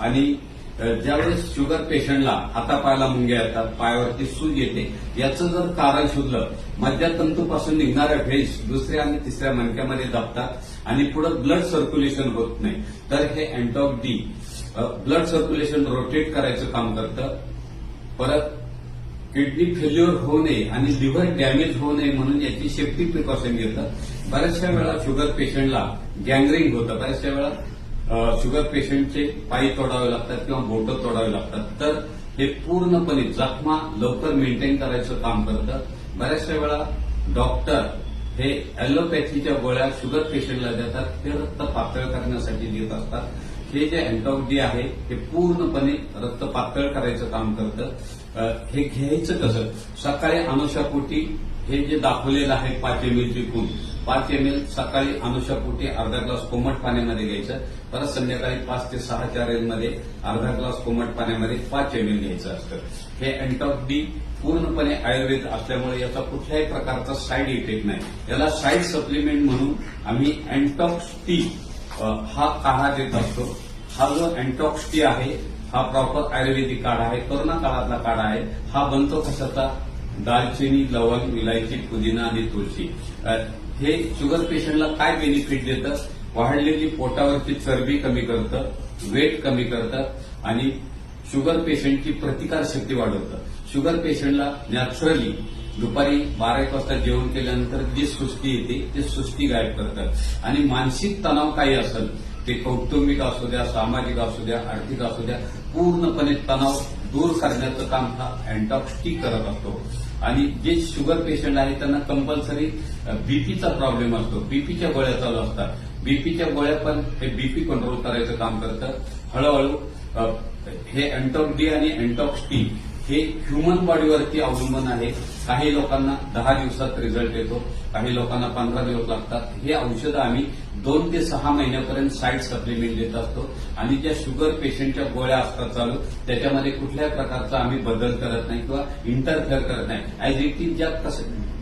आणि ज्यावेळेस शुगर पेशंटला हातापायाला मुंग्या येतात पायावरती सूज येते याचं जर कारण शोधलं मध्यातंतूपासून निघणाऱ्या व्हेज दुसऱ्या आणि तिसऱ्या मणक्यामध्ये दाबतात आणि पुढे ब्लड सर्क्युलेशन होत नाही. तर हे अँटॉक डी ब्लड सर्क्युलेशन रोटेट करायचं काम करतं. परत किडनी फेल्युअर होऊ नये आणि लिव्हर डॅमेज होऊ नये म्हणून याची सेफ्टी प्रिकॉशन घेतं. बऱ्याचशा वेळा शुगर पेशंटला गँगरिंग होतं. बऱ्याचशा वेळा शुगर पेशंटचे पायी तोडावे लागतात किंवा बोटं तोडावे लागतात. तर हे पूर्णपणे जखमा लवकर मेंटेन करायचं काम करतं. बऱ्याचशा वेळा डॉक्टर हे अॅलोपॅथीच्या गोळ्या शुगर पेशंटला देतात. ते रक्त पातळ करण्यासाठी देत असतात. हे जे अँटॉक डी आहे हे पूर्णपणे रक्त पातळ करायचं काम करतं. हे घ्यायचं कसं? सकाळी अनुषापोटी हे जे दाखवलेलं आहे पाच एम एलची कून पाच एम एल सकाळी अनुषापोटी अर्धा ग्लास कोमट पाण्यामध्ये घ्यायचं परत संध्याकाळी पाच ते सहा चार एलमध्ये अर्धा ग्लास कोमट पाण्यामध्ये पाच एम एल घ्यायचं असतं. हे अँटॉक डी पूर्णपणे आयुर्वेद असल्यामुळे याचा कुठल्याही प्रकारचा साईड इफेक्ट नाही. याला साईड सप्लिमेंट म्हणून आम्ही अँटॉक्स टी हा काढा देत असतो. हा जो अँटॉक्स टी आहे हा प्रॉपर आयुर्वेदिक काढा आहे कोरोना काळातला काढा आहे हा बनतो कशाचा? दालचिनी लवंग विलायची पुदिना आणि तुळशी. हे शुगर पेशंटला काय बेनिफिट देतं? वाढलेली पोटावरची चरबी कमी करतं वेट कमी करतं आणि शुगर पेशंटची प्रतिकारशक्ती वाढवतं. शुगर पेशंटला नॅचरली दुपारी बारा एक वाजता जेवण केल्यानंतर जी सुस्ती येते ते सुस्ती गायब करतात आणि मानसिक तणाव काही असेल ते कौटुंबिक असू द्या सामाजिक असू द्या आर्थिक असू द्या पूर्णपणे तणाव दूर करण्याचं काम हा अँटॉक्सटी करत असतो. आणि जे शुगर पेशंट आहे त्यांना कंपल्सरी बीपीचा प्रॉब्लेम असतो. बीपीच्या गोळ्या चालू असतात. बीपीच्या गोळ्या पण हे बीपी कंट्रोल करायचं काम करतं. हळूहळू हे अँटॉक डी आणि अँटॉक्स टी हे ह्युमन बॉडीवरती अवलंबून आहे. काही लोकांना दहा दिवसात रिझल्ट येतो काही लोकांना पंधरा दिवस लागतात. हे औषधं आम्ही दोन ते सहा महिन्यापर्यंत साईड सप्लिमेंट देत असतो. आणि ज्या शुगर पेशंटच्या गोळ्या असतात चालू. त्याच्यामध्ये कुठल्याही प्रकारचा आम्ही बदल करत नाही किंवा इंटरफेअर करत नाही. ऍज इट इज ज्या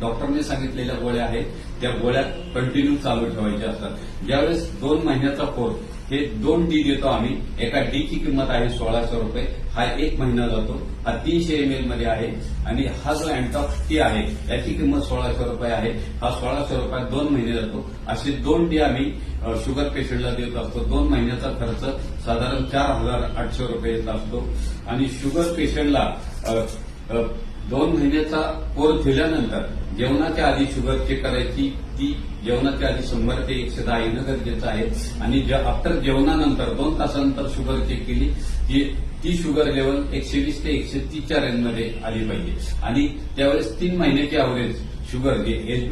डॉक्टरने सांगितलेल्या गोळ्या आहेत त्या गोळ्या कंटिन्यू चालू ठेवायच्या असतात. ज्यावेळेस दोन महिन्याचा कोर्स हे दोन डी देतो आम्ही. एका डी ची किंमत आहे सोळाशे रुपये. हा एक महिना जातो. हा तीनशे एम एलमध्ये आहे आणि हा जो अँटॉक्स टी आहे याची किंमत सोळाशे रुपये आहे. हा सोळाशे रुपयात दोन महिने जातो. असे दोन डी आम्ही शुगर पेशंटला देत असतो. दोन महिन्याचा खर्च साधारण चार हजार आठशे रुपये येत असतो. आणि शुगर पेशंटला दोन महिन्याचा कोर्स दिल्यानंतर जेवणाच्या आधी शुगर चेक करायची ती जेवणाच्या आधी शंभर ते एकशे दहा येणं गरजेचं आहे. आणि आफ्टर जेवणानंतर दोन तासानंतर शुगर चेक केली की ती शुगर लेवल एकशे वीस ते एकशे तीसच्या रेंजमध्ये आली पाहिजे. आणि त्यावेळेस तीन महिन्याची अवरेज शुगर जे एच